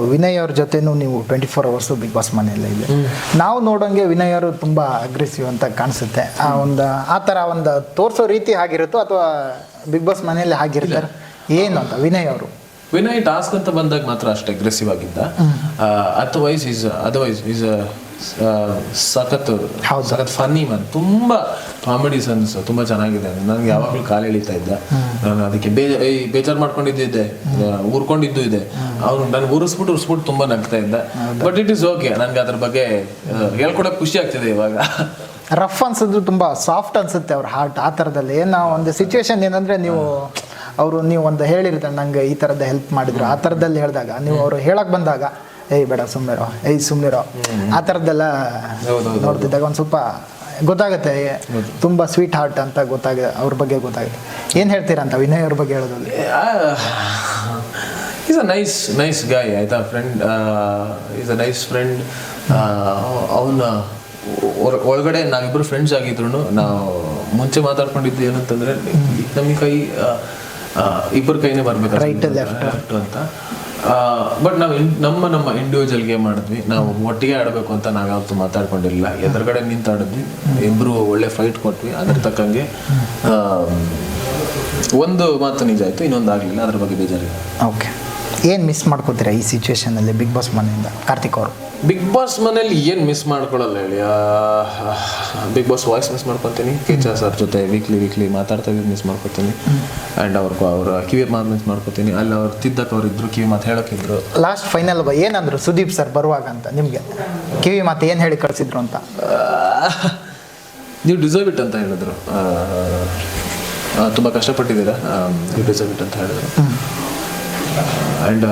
ವಿನಯ್ ಅವ್ರ ಜೊತೆನೂ ನೀವು twenty four hours Bigg Boss ಮನೆಯಲ್ಲೇ ಇದೆ ನಾವು ನೋಡೋಂಗೆ ವಿನಯ್ ಅವರು ತುಂಬ ಅಗ್ರೆಸಿವ್ ಅಂತ ಕಾಣಿಸುತ್ತೆ. ಆ ಒಂದು ಆ ಥರ ಒಂದು ತೋರಿಸೋ ರೀತಿ ಆಗಿರುತ್ತೋ ಅಥವಾ ಬಿಗ್ ಬಾಸ್ ಮನೆಯಲ್ಲಿ ಆಗಿರ್ತಾರೆ? ಏನು ಅಂತ ವಿನಯ್ ಅವರು? ವಿನಯ್ ಟಾಸ್ಕ್ ಅಂತ ಬಂದಾಗ ಮಾತ್ರ ಅಷ್ಟು ಅಗ್ರೆಸಿವ್ ಆಗಿದ್ದ. ಅದರ್ವೈಸ್ ಈಸ್ ಅದರ್ವೈಸ್ ಈಸ್ ಸಖತ್. ಸಖತ್ ಫನ್ನಿ ಮನ್ ತುಂಬಾ ಕಾಮಿಡಿ ಸನ್ಸ್ ತುಂಬಾ ಚೆನ್ನಾಗಿದೆ. ನನಗೆ ಯಾವಾಗಲೂ ಕಾಲು ಎಳಿತಾ ಇದ್ದ. ನಾನು ಅದಕ್ಕೆ ಬೇಜಾರ್ ಏಯ್ ಬೇಜಾರು ಮಾಡ್ಕೊಂಡಿದ್ದಿದ್ದೆ ಊರ್ಕೊಂಡಿದ್ದು ಇದೆ. ಅವ್ರು ನನ್ಗೆ ಉರಿಸ್ಬಿಟ್ಟು ಉರಿಸ್ಬಿಟ್ಟು ತುಂಬಾ ನಗ್ತಾ ಇದ್ದ. ಬಟ್ ಇಟ್ ಇಸ್ ಓಕೆ ನನ್ಗೆ ಅದ್ರ ಬಗ್ಗೆ ಹೇಳ್ಕೊಡಕ್ ಖುಷಿ ಆಗ್ತಿದೆ ಇವಾಗ. ರಫ್ ಅನ್ಸಿದ್ರು ತುಂಬ ಸಾಫ್ಟ್ ಅನ್ಸುತ್ತೆ ಅವ್ರ ಹಾರ್ಟ್ ಆ ಥರದಲ್ಲಿ. ನಾವು ಒಂದು ಸಿಚುವೇಶನ್ ಏನಂದ್ರೆ ನೀವು ಅವರು ನೀವು ಒಂದು ಹೇಳಿರ್ತಾರೆ ನಂಗೆ ಈ ಥರದ ಹೆಲ್ಪ್ ಮಾಡಿದ್ರು ಆ ಥರದಲ್ಲಿ ಹೇಳಿದಾಗ. ನೀವು ಅವರು ಹೇಳಕ್ ಬಂದಾಗ ಏಯ್ ಬೇಡ ಸುಮ್ಮನಿರೋ ಏಯ್ ಸುಮ್ಮನಿರೋ ಆ ಥರದ್ದೆಲ್ಲ. ನೋಡ್ತಿದ್ದಾಗ ಒಂದು ಸ್ವಲ್ಪ ಗೊತ್ತಾಗುತ್ತೆ ತುಂಬ ಸ್ವೀಟ್ ಹಾರ್ಟ್ ಅಂತ ಗೊತ್ತಾಗ ಅವ್ರ ಬಗ್ಗೆ ಗೊತ್ತಾಗುತ್ತೆ. ಏನು ಹೇಳ್ತೀರಾ ಅಂತ ವಿನಯ್ ಅವ್ರ ಬಗ್ಗೆ ಹೇಳೋದು is a nice nice guy ಆಯ್ತಾ friend is a nice friend ಅವನ ಒಳಗಡೆ ನಾವಿಬ್ರು ಫ್ರೆಂಡ್ಸ್ ಆಗಿದ್ರು ನಾವು ಮುಂಚೆ ಮಾತಾಡ್ಕೊಂಡಿದ್ದು ಏನಂತಂದ್ರೆ ನಮ್ಮ ಕೈ ಇಬ್ಬರ ಕೈನೇ ಬರ್ಬೇಕು? ರೈಟ್. ಲೆಫ್ಟ್ ಅಂತ. ಬಟ್ ನಾವು ನಮ್ಮ ನಮ್ಮ ಇಂಡಿವಿಜುವಲ್ ಗೇಮ್ ಮಾಡಿದ್ವಿ. ನಾವು ಒಟ್ಟಿಗೆ ಆಡಬೇಕು ಅಂತ ನಾವು ಯಾವತ್ತು ಮಾತಾಡ್ಕೊಂಡಿರಲಿಲ್ಲ. ಎದುರುಗಡೆ ನಿಂತಾಡಿದ್ವಿ. ಆಡಿದ್ವಿ ಇಬ್ರು ಒಳ್ಳೆ ಫೈಟ್ ಕೊಟ್ವಿ. ಅದ್ರ ತಕ್ಕಂಗೆ ಆ, ಒಂದು ಮಾತು ನಿಜ ಆಯ್ತು. ಇನ್ನೊಂದು ಆಗಲಿಲ್ಲ. ಅದ್ರ ಬಗ್ಗೆ ಬೇಜಾರಿಲ್ಲ. ಓಕೆ ಏನು ಮಿಸ್ ಮಾಡ್ಕೋತೀರಾ ಈ ಸಿಚುವೇಶನಲ್ಲಿ ಬಿಗ್ ಬಾಸ್ ಮನೆಯಿಂದ ಕಾರ್ತಿಕ್ ಅವರು? ಬಿಗ್ ಬಾಸ್ ಮನೆಯಲ್ಲಿ ಏನು ಮಿಸ್ ಮಾಡ್ಕೊಳ್ಳಲ್ಲ ಹೇಳಿ. ಬಿಗ್ ಬಾಸ್ ವಾಯ್ಸ್ ಮಿಸ್ ಮಾಡ್ಕೊತೀನಿ. ಕಿಚ್ಚ ಸರ್ ಜೊತೆ ವೀಕ್ಲಿ ವೀಕ್ಲಿ ಮಾತಾಡ್ತಾ ಇದ್ದು ಮಿಸ್ ಮಾಡ್ಕೊತೀನಿ. ಆ್ಯಂಡ್ ಅವ್ರ ಅವ್ರ ಕಿವಿ ಮಾತು ಮಿಸ್ ಮಾಡ್ಕೊತೀನಿ. ಅಲ್ಲಿ ಅವ್ರು ತಿದ್ದಕ್ಕೆ ಅವ್ರು ಇದ್ರು ಕಿವಿ ಮಾತು ಹೇಳೋಕ್ಕಿದ್ರು. ಲಾಸ್ಟ್ ಫೈನಲ್ ಏನಂದ್ರು ಸುದೀಪ್ ಸರ್ ಬರುವಾಗ ಅಂತ ನಿಮಗೆ? ಕಿವಿ ಮಾತು ಏನು ಹೇಳಿ ಕಳಿಸಿದ್ರು ಅಂತ? ನೀವು ಡಿಸರ್ವ್ ಇಟ್ ಅಂತ ಹೇಳಿದ್ರು. ತುಂಬ ಕಷ್ಟಪಟ್ಟಿದ್ದೀರಾ? ಡಿಸರ್ವ್ ಇಟ್ ಅಂತ ಹೇಳಿದ್ರು. And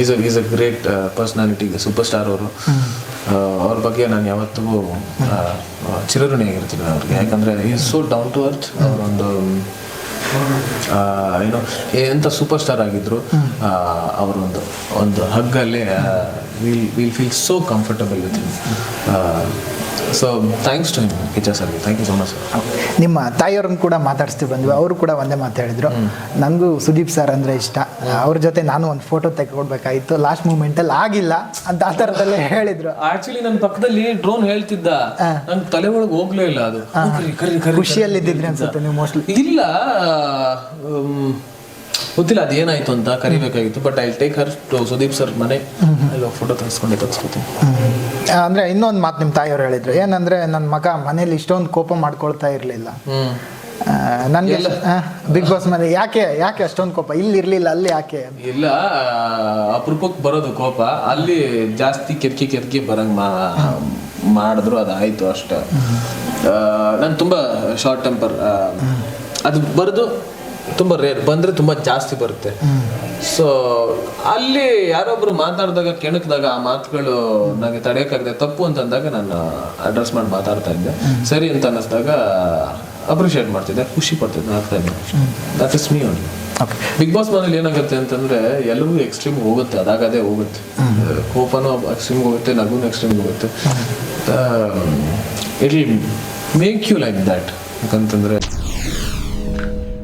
is a is a great personality super star ಅವರು. ಅವ್ರ ಬಗ್ಗೆ ನಾನು ಯಾವತ್ತಿಗೂ ಚಿರಋಣಿ ಆಗಿರ್ತೀನಿ ಚಿರಋಣಿಯಾಗಿರ್ತೀನಿ ಅವ್ರಿಗೆ. ಯಾಕಂದರೆ is so down to earth ಅವರೊಂದು ಏನೋ ಎಂಥ ಸೂಪರ್ ಸ್ಟಾರ್ ಆಗಿದ್ರು ಅವರೊಂದು ಒಂದು ಹಗ್ಗಲ್ಲೇ will will feel so comfortable with so thanks to him sir thank you so much sir ನಿಮ್ಮ ತಾಯಿಯವ್ರನ್ನ ಕೂಡ ಮಾತಾಡಿಸ್ತೀವಿ ಬಂದ್ವಿ. ಅವರು ಕೂಡ ಒಂದೇ ಮಾತು ಹೇಳಿದ್ರು. ನನಗೂ ಸುದೀಪ್ ಸರ್ ಅಂದರೆ ಇಷ್ಟ. ಅವ್ರ ಜೊತೆ ನಾನು ಒಂದು ಫೋಟೋ ತೆಗೆದುಕೊಡ್ಬೇಕಾಗಿತ್ತು. ಲಾಸ್ಟ್ ಮೂಮೆಂಟಲ್ಲಿ ಆಗಿಲ್ಲ ಅಂತ ಆ ಥರದಲ್ಲೇ ಹೇಳಿದ್ರು. ಆಕ್ಚುಲಿ ನನ್ನ ಪಕ್ಕದಲ್ಲಿ ಡ್ರೋನ್ ಹೇಳ್ತಿದ್ದ. ನನ್ನ ತಲೆ ಒಳಗೆ ಹೋಗ್ಲೇ ಇಲ್ಲ ಅದು. ಖುಷಿಯಲ್ಲಿ ಇದ್ದಿದ್ರಿ ಅನ್ಸುತ್ತೆ ನೀವು ಮೋಸ್ಟ್ಲಿ ಇಲ್ಲ ಗೊತ್ತಿಲ್ಲ ಅದೇನಾಯ್ತು ಅಂತ ಕರಿಬೇಕಾಗಿತ್ತು but I take her to Sudeep sir ಮನೆ. ಅಲ್ಲಿ ಫೋಟೋ ತರಿಸ್ಕೊಂಡು ತೆಗೆಸ್ಕೊತೀನಿ ಅಂದರೆ ಇನ್ನೊಂದು ಮಾತು ನಿಮ್ಮ ತಾಯಿಯವ್ರು ಹೇಳಿದ್ರು. ಏನಂದರೆ ನನ್ನ ಮಗ ಮನೇಲಿ ಇಷ್ಟೊಂದು ಕೋಪ ಮಾಡ್ಕೊಳ್ತಾ ಇರಲಿಲ್ಲ. ನನಗೆ ಬಿಗ್ ಬಾಸ್ ಮನೆ ಯಾಕೆ ಯಾಕೆ ಅಷ್ಟೊಂದು ಕೋಪ? ಇಲ್ಲಿ ಇರಲಿಲ್ಲ ಅಲ್ಲಿ ಯಾಕೆ? ಇಲ್ಲ ಅಪರೂಪಕ್ಕೆ ಬರೋದು ಕೋಪ. ಅಲ್ಲಿ ಜಾಸ್ತಿ ಕೆರ್ಕಿ ಕೆರ್ಕಿ ಬರಂಗ್ ಮಾಡಿದ್ರು ಅದಾಯ್ತು ಅಷ್ಟೇ. ನಾನು ತುಂಬ ಶಾರ್ಟ್ ಟೆಂಪರ್ ಅದು ಬರೋದು ತುಂಬ ರೇರ್ ಬಂದರೆ ತುಂಬ ಜಾಸ್ತಿ ಬರುತ್ತೆ. ಸೊ ಅಲ್ಲಿ ಯಾರೊಬ್ರು ಮಾತಾಡಿದಾಗ ಕೆಣಕಿದಾಗ ಆ ಮಾತುಗಳು ನನಗೆ ತಡೆಯೋಕ್ಕಾಗದೆ ತಪ್ಪು ಅಂತಂದಾಗ ನಾನು ಅಡ್ರೆಸ್ ಮಾಡಿ ಮಾತಾಡ್ತಾ ಇದ್ದೆ. ಸರಿ ಅಂತ ಅನ್ನಿಸ್ದಾಗ ಅಪ್ರಿಷಿಯೇಟ್ ಮಾಡ್ತಿದ್ದೆ ಖುಷಿ ಪಡ್ತಿದ್ದೆ ಆಗ್ತಾ ಇದ್ದೆ. That is me only Bigg Boss ಮನೇಲಿ ಏನಾಗುತ್ತೆ ಅಂತಂದ್ರೆ ಎಲ್ಲವೂ ಎಕ್ಸ್ಟ್ರೀಮ್ ಹೋಗುತ್ತೆ ಅದಾಗದೇ ಹೋಗುತ್ತೆ. ಕೋಪನೂ ಎಕ್ಸ್ಟ್ರೀಮ್ ಹೋಗುತ್ತೆ ನಗು ಎಕ್ಸ್ಟ್ರೀಮ್ ಹೋಗುತ್ತೆ. It make you like that ಯಾಕಂತಂದ್ರೆ